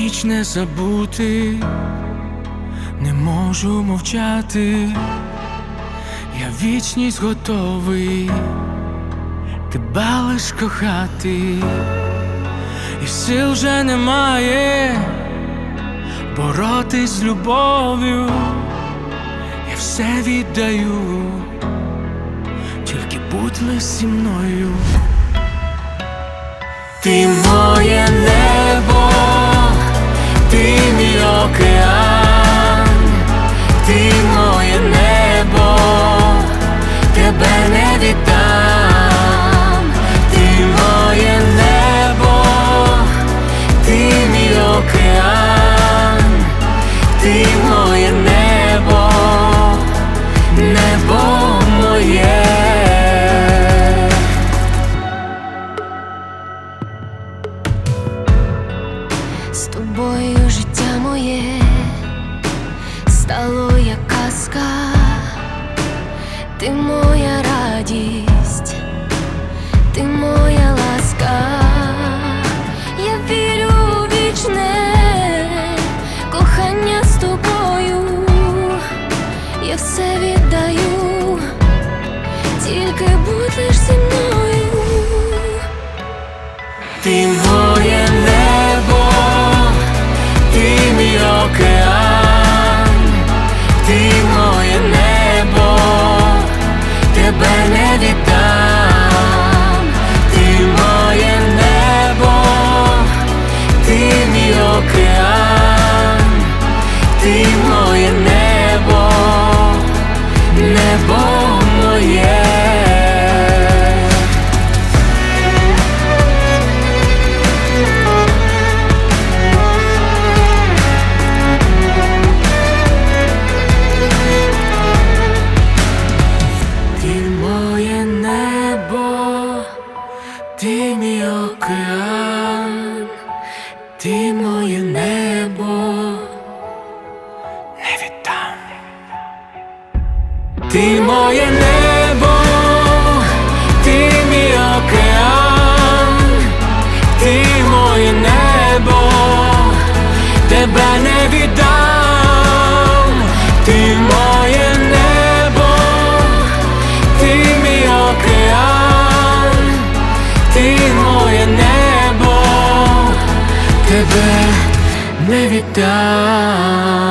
Ніч не забути, не можу мовчати, я вічність готовий. Тебе лиш кохати, і сил вже немає. Боротись з любов'ю, я все віддаю, тільки будь лиш зі мною. Мій океан, тобою життя моє стало як казка, ти моя радість, ти моя ласка, небо моє. Ти моє небо, ти мій океан, ти моє небо, Ти моє небо, ти мій океан, ти моє небо, тебе не віддам. Ти моє небо, ти мій океан, ти моє небо, тебе не віддам.